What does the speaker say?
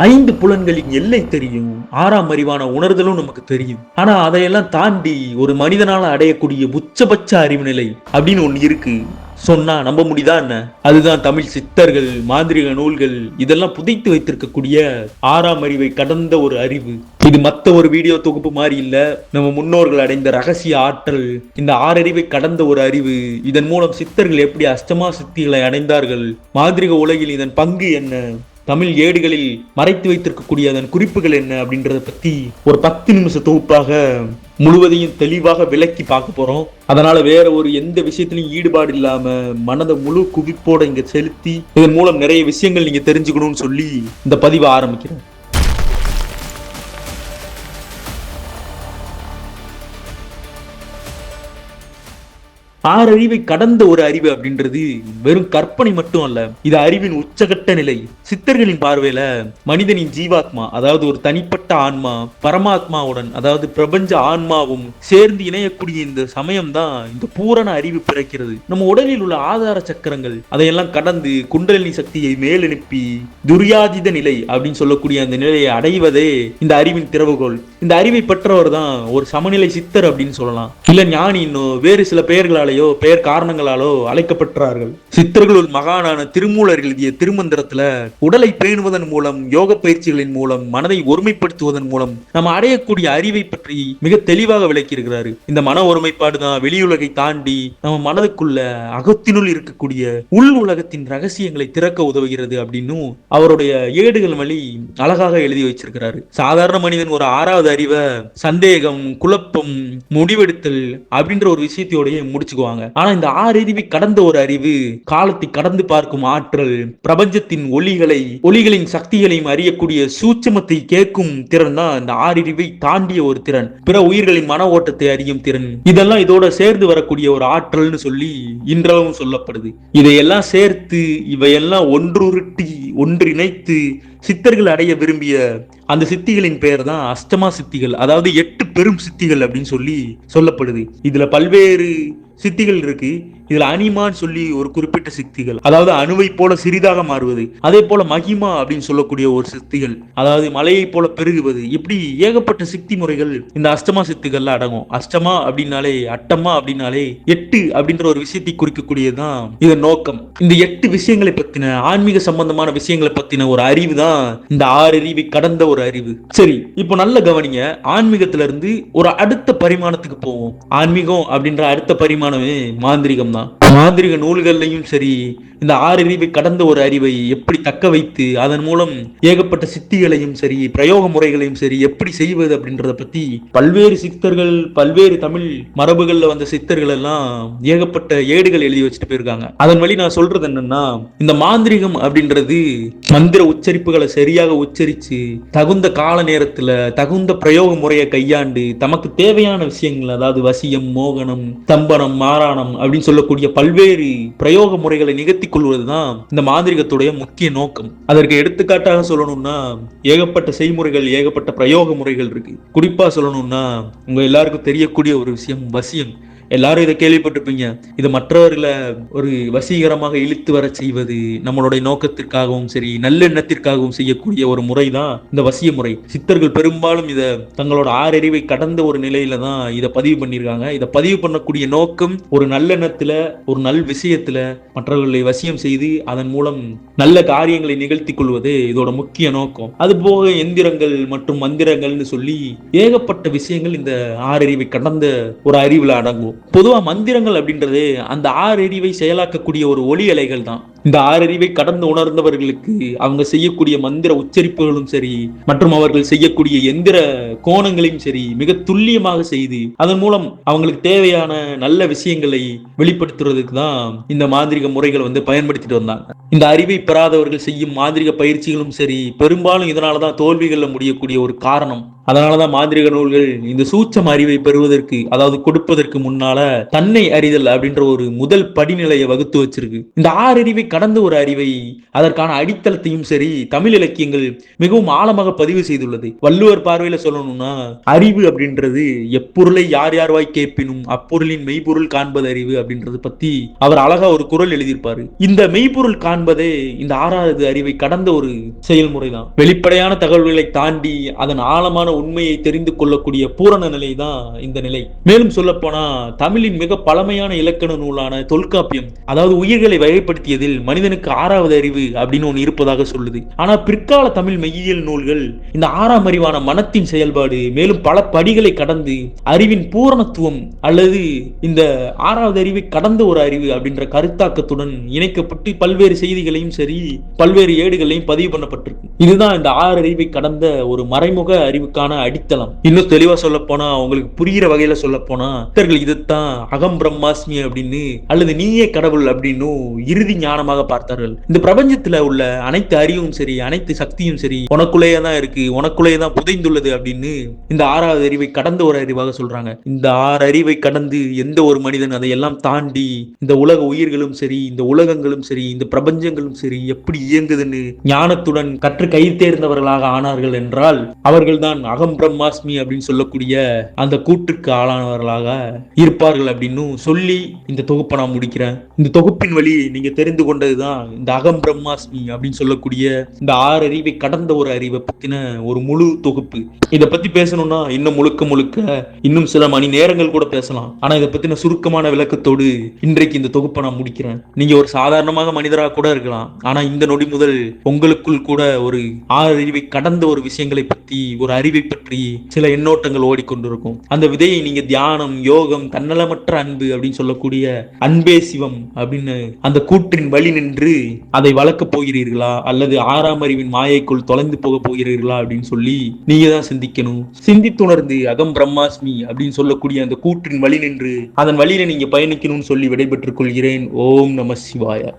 ஐந்து புலன்களின் எல்லை தெரியும். ஆறாம் அறிவான உணர்தலும் நமக்கு தெரியும். ஆனா அதையெல்லாம் தாண்டி ஒரு மனிதனால அடையக்கூடிய உச்சபட்ச அறிவு நிலை அப்படின்னு ஒண்ணு இருக்கு. சொன்னா நம்ப முடியுதா என்ன? அதுதான் தமிழ் சித்தர்கள் மாந்திரிக நூல்கள் இதெல்லாம் புதைத்து வைத்திருக்கக்கூடிய ஆறாம் அறிவை கடந்த ஒரு அறிவு. இது மத்த ஒரு வீடியோ தொகுப்பு மாதிரி இல்ல. நம்ம முன்னோர்கள் அடைந்த ரகசிய ஆற்றல் இந்த ஆறறிவை கடந்த ஒரு அறிவு. இதன் மூலம் சித்தர்கள் எப்படி அஷ்டமா சித்திகளை அடைந்தார்கள்? மாந்திரிக உலகில் இதன் பங்கு என்ன? தமிழ் ஏடுகளில் மறைத்து வைத்திருக்கக்கூடிய அதன் குறிப்புகள் என்ன அப்படின்றத பத்தி ஒரு பத்து நிமிஷ தொகுப்பாக முழுவதையும் தெளிவாக விளக்கி பார்க்க போறோம். அதனால வேற ஒரு எந்த விஷயத்துலையும் ஈடுபாடு இல்லாம மனதை முழு குவிப்போட இங்க செலுத்தி இதன் மூலம் நிறைய விஷயங்கள் நீங்க தெரிஞ்சுக்கணும்னு சொல்லி இந்த பதிவை ஆரம்பிக்கிறேன். ஆறறிவை கடந்த ஒரு அறிவு அப்படின்றது வெறும் கற்பனை மட்டும் அல்ல இது அறிவின் உச்சகட்ட நிலை. சித்தர்களின் பார்வையில மனிதனின் ஜீவாத்மா அதாவது ஒரு தனிப்பட்ட ஆன்மா பரமாத்மாவுடன் அதாவது பிரபஞ்ச ஆன்மாவும் சேர்ந்து இணையக்கூடிய இந்த சமயம் தான் இந்த பூரண அறிவு பிறக்கிறது. நம்ம உடலில் உள்ள ஆதார சக்கரங்கள் அதையெல்லாம் கடந்து குண்டலினி சக்தியை மேலெழுப்பி துரியாதித நிலை அப்படின்னு சொல்லக்கூடிய அந்த நிலையை அடைவதே இந்த அறிவின் திறவுகோள். இந்த அறிவை பெற்றவர் தான் ஒரு சமநிலை சித்தர் அப்படின்னு சொல்லலாம். இல்ல ஞானி இன்னும் வேறு சில பெயர்களால் பெயர்களாலேயோ பெயர் காரணங்களாலோ அழைக்கப்பட்டார்கள் சித்தர்களுள் மகானான திருமூலர் எழுதிய திருமந்திரத்துல உடலை பேணுவதன் மூலம் யோக பயிற்சிகளின் மூலம் மனதை ஒருமைப்படுத்துவதன் மூலம் நம்ம அடையக்கூடிய அறிவை பற்றி மிக தெளிவாக விளக்கியிருக்கிறாரு. இந்த மன ஒருமைப்பாடு தான் வெளியுலகை தாண்டி நம்ம மனதுக்குள்ள அகத்தினுள் இருக்கக்கூடிய உள் உலகத்தின் ரகசியங்களை திறக்க உதவுகிறது அப்படின்னும் அவருடைய ஏடுகள் வழி அழகாக எழுதி வச்சிருக்கிறாரு. சாதாரண மனிதன் ஒரு ஆறாவது அறிவை சந்தேகம் குழப்பம் முடிவெடுத்தல் அப்படின்ற ஒரு விஷயத்தையோடய முடிச்சுக்குவாங்க ஆனா இந்த ஆறறிவை கடந்த ஒரு அறிவு காலத்தை கடந்து பார்க்கும் ஆற்றல் பிரபஞ்சத்தின் ஒளிகளை ஒளிகளின் சக்திகளையும் அறியக்கூடிய சூட்சமத்தை கேட்கும் திறன் தான் இந்த ஆறறிவை தாண்டிய ஒரு திறன். பிற உயிர்களின் மன ஓட்டத்தை அறியும் திறன். இதெல்லாம் இதோட சேர்ந்து வரக்கூடிய ஒரு ஆற்றல்னு சொல்லி இன்றளவும் சொல்லப்படுது. இதையெல்லாம் சேர்த்து இவையெல்லாம் ஒன்றுருட்டி ஒன்றிணைத்து சித்தர்கள் அடைய விரும்பிய அந்த சித்திகளின் பெயர் தான் அஷ்டமா சித்திகள். அதாவது எட்டு பெரும் சித்திகள் அப்படின்னு சொல்லி சொல்லப்படுது. இதுல பல்வேறு சித்திகள் இருக்கு. இதுல அனிமான்னு சொல்லி ஒரு குறிப்பிட்ட சக்திகள் அதாவது அணுவை போல சிறிதாக மாறுவது அதே போல மகிமா அப்படின்னு சொல்லக்கூடிய ஒரு சக்திகள் அதாவது மலையை போல பெருகுவது இப்படி ஏகப்பட்ட சக்தி முறைகள் இந்த அஷ்டமா சக்திகள்ல அடங்கும். அஷ்டமா அப்படின்னாலே அட்டமா அப்படின்னாலே எட்டு அப்படின்ற ஒரு விஷயத்தை குறிக்கக்கூடியதுதான் இதன் நோக்கம். இந்த எட்டு விஷயங்களை பத்தின ஆன்மீக சம்பந்தமான விஷயங்களை பத்தின ஒரு அறிவு தான் இந்த ஆறு அறிவை கடந்த ஒரு அறிவு. சரி இப்போ நல்ல கவனிங்க. ஆன்மீகத்துல இருந்து ஒரு அடுத்த பரிமாணத்துக்கு போவோம். ஆன்மீகம் அப்படின்ற அடுத்த பரிமாணமே மாந்திரிகம் தான் மாந்திரிக நூல்கள்லையும் சரி இந்த ஆறு அறிவை கடந்த ஒரு அறிவை எப்படி தக்க வைத்து அதன் மூலம் ஏகப்பட்ட சித்திகளையும் சரி பிரயோக முறைகளையும் சரி எப்படி செய்வது அப்படின்றத பத்தி பல்வேறு சித்தர்கள் பல்வேறு தமிழ் மரபுகள்ல வந்த சித்தர்கள் எல்லாம் ஏகப்பட்ட ஏடுகள் எழுதி வச்சுட்டு போயிருக்காங்க. அதன் வழி நான் சொல்றது என்னன்னா இந்த மாந்திரிகம் அப்படின்றது மந்திர உச்சரிப்புகளை சரியாக உச்சரிச்சு தகுந்த கால நேரத்துல தகுந்த பிரயோக முறையை கையாண்டு தமக்கு தேவையான விஷயங்கள் அதாவது வசியம் மோகனம் தம்பனம் மாறாணம் அப்படின்னு சொல்ல சொல்லக்கூடிய பல்வேறு பிரயோக முறைகளை நிகழ்த்திக்கொள்வது தான் இந்த மாந்திரிகத்துடைய முக்கிய நோக்கம். அதற்கு எடுத்துக்காட்டாக சொல்லணும்னா ஏகப்பட்ட செய்முறைகள் ஏகப்பட்ட பிரயோக முறைகள் இருக்கு. குறிப்பா சொல்லணும்னா உங்க எல்லாருக்கும் தெரியக்கூடிய ஒரு விஷயம் வசியம். எல்லாரும் இதை கேள்விப்பட்டிருப்பீங்க. இது மற்றவர்களை ஒரு வசீகரமாக இழுத்து வர செய்வது நம்மளுடைய நோக்கத்திற்காகவும் சரி நல்லெண்ணத்திற்காகவும் செய்யக்கூடிய ஒரு முறை தான் இந்த வசிய முறை. சித்தர்கள் பெரும்பாலும் இதை தங்களோட ஆறறிவை கடந்த ஒரு நிலையில தான் இதை பதிவு பண்ணியிருக்காங்க. இதை பதிவு பண்ணக்கூடிய நோக்கம் ஒரு நல்லெண்ணத்துல ஒரு நல் விஷயத்துல மற்றவர்களை வசியம் செய்து அதன் மூலம் நல்ல காரியங்களை நிகழ்த்தி கொள்வது இதோட முக்கிய நோக்கம். அது போக எந்திரங்கள் மற்றும் மந்திரங்கள்னு சொல்லி ஏகப்பட்ட விஷயங்கள் இந்த ஆறறிவை கடந்த ஒரு அறிவுல அடங்கும். பொதுவா மந்திரங்கள் அப்படின்றது அந்த ஆறறிவை செயலாக்கக்கூடிய ஒரு ஒளி அலைகள் தான் இந்த ஆறறிவை கடந்து உணர்ந்தவர்களுக்கு அவங்க செய்யக்கூடிய மந்திர உச்சரிப்புகளும் சரி மற்றும் அவர்கள் செய்யக்கூடிய எந்திர கோணங்களையும் சரி மிக துல்லியமாக செய்து அதன் மூலம் அவங்களுக்கு தேவையான நல்ல விஷயங்களை வெளிப்படுத்துறதுக்கு தான் இந்த மாந்திரிக முறைகளை வந்து பயன்படுத்திட்டு வந்தாங்க. இந்த அறிவை பெறாதவர்கள் செய்யும் மாந்திரிக பயிற்சிகளும் சரி பெரும்பாலும் இதனாலதான் தோல்விகள்ல முடியக்கூடிய ஒரு காரணம். அதனாலதான் மாந்திரிக நூல்கள் இந்த சூச்சம் அறிவை பெறுவதற்கு அதாவது கொடுப்பதற்கு முன்னால தன்னை அறிதல் அப்படின்ற ஒரு முதல் படிநிலையை வகுத்து வச்சிருக்கு. இந்த ஆறறிவை கடந்த ஒரு அறிவை அதற்கான அடித்தளத்தையும் சரி தமிழ் இலக்கியங்கள் மிகவும் ஆழமாக பதிவு செய்துள்ளது. வள்ளுவர் பார்வையில சொல்லணும்னா அறிவு அப்படின்றது எப்பொருளை யார் யார் வாய் கேட்பினும் அப்பொருளின் மெய்ப்பொருள் காண்பது அறிவு அப்படின்றது பத்தி அவர் அழகா ஒரு குரல் எழுதியிருப்பாரு. இந்த மெய்ப்பொருள் காண்பதே இந்த ஆறாவது அறிவை கடந்த ஒரு செயல்முறை தான் வெளிப்படையான தகவல்களை தாண்டி அதன் ஆழமான உண்மையை தெரிந்து கொள்ளக்கூடிய பூரண நிலை தான் இந்த நிலை. மேலும் சொல்ல போனா தமிழின் மிக பழமையான இலக்கண நூலான தொல்காப்பியம் அதாவது உயிர்களை வகைப்படுத்தியதில் மனிதனுக்கு ஆறாவது அறிவு அப்படின்னு ஒன்று இருப்பதாக சொல்லுது. ஆனா பிற்கால தமிழ் மெய்யியல் நூல்கள் இந்த ஆறாம் அறிவான மனத்தின் செயல்பாடு மேலும் பல படிகளை கடந்து அறிவின் பூரணத்துவம் அல்லது இந்த ஆறாவது அறிவை கடந்த ஒரு அறிவு அப்படின்ற கருத்தாக்கத்துடன் இணைக்கப்பட்டு பல்வேறு செய்திகளையும் சரி பல்வேறு ஏடுகளையும் பதிவு பண்ணப்பட்டிருக்கு. இதுதான் இந்த ஆறு அறிவை கடந்த ஒரு மறைமுக அறிவுக்கான அடித்தளம். இன்னும் தெளிவா சொல்ல போனா உங்களுக்கு புரிகிற வகையில சொல்ல போனா சித்தர்கள் இதுதான் அகம் பிரம்மாஸ்மி அப்படின்னு அல்லது நீயே கடவுள் அப்படின்னு இறுதி ஞானமா ஞானமாக பார்த்தார்கள். இந்த பிரபஞ்சத்துல உள்ள அனைத்து அறிவும் சரி அனைத்து சக்தியும் சரி உனக்குள்ளேயே தான் இருக்கு உனக்குள்ளேயே தான் புதைந்துள்ளது அப்படின்னு இந்த ஆறாவது அறிவை கடந்த ஒரு அறிவாக சொல்றாங்க. இந்த ஆறு அறிவை கடந்து எந்த ஒரு மனிதன் அதையெல்லாம் தாண்டி இந்த உலக உயிர்களும் சரி இந்த உலகங்களும் சரி இந்த பிரபஞ்சங்களும் சரி எப்படி இயங்குதுன்னு ஞானத்துடன் கற்று கை தேர்ந்தவர்களாக ஆனார்கள் என்றால் அவர்கள்தான் அகம் பிரம்மாஸ்மி அப்படின்னு சொல்லக்கூடிய அந்த கூற்றுக்கு ஆளானவர்களாக இருப்பார்கள் அப்படின்னு சொல்லி இந்த தொகுப்பை நான் முடிக்கிறேன். இந்த தொகுப்பின் வழி நீங்க தெரிந்து கொண்டதுதான் இந்த அகம் பிரம்மாஸ்மி அப்படின்னு சொல்லக்கூடிய இந்த ஆறு அறிவை கடந்த ஒரு அறிவை பத்தின ஒரு முழு தொகுப்பு. இதை பத்தி பேசணும்னா இன்னும் முழுக்க முழுக்க இன்னும் சில மணி நேரங்கள் கூட பேசலாம். ஆனா இதை பத்தின சுருக்கமான விளக்கத்தோடு இன்றைக்கு இந்த தொகுப்பை நான் முடிக்கிறேன். நீங்க ஒரு சாதாரணமாக மனிதராக கூட இருக்கலாம். ஆனா இந்த நொடி முதல் உங்களுக்குள் கூட ஒரு ஆறு அறிவை கடந்த ஒரு விஷயங்களை பத்தி ஒரு அறிவை பற்றி சில எண்ணோட்டங்கள் ஓடிக்கொண்டிருக்கும். அந்த விதையை நீங்க தியானம் யோகம் தன்னலமற்ற அன்பு அப்படின்னு சொல்லக்கூடிய அன்பே சிவம் அப்படின்னு அந்த கூற்றின் வழி நின்று அதை வளர்க்க போகிறீர்களா? அல்லது ஆறாம் அறிவின் மாயைக்குள் தொலைந்து போக போகிறீர்களா? அப்படின்னு சொல்லி நீங்க தான் சிந்திக்கணும். சிந்தித்துணர்ந்து அகம் பிரம்மாஸ்மி அப்படின்னு சொல்லக்கூடிய அந்த கூற்றின் வழி நின்று அதன் வழியில நீங்க பயணிக்கணும்னு சொல்லி விடைபெற்றுக் கொள்கிறேன். ஓம் நம சிவாயா.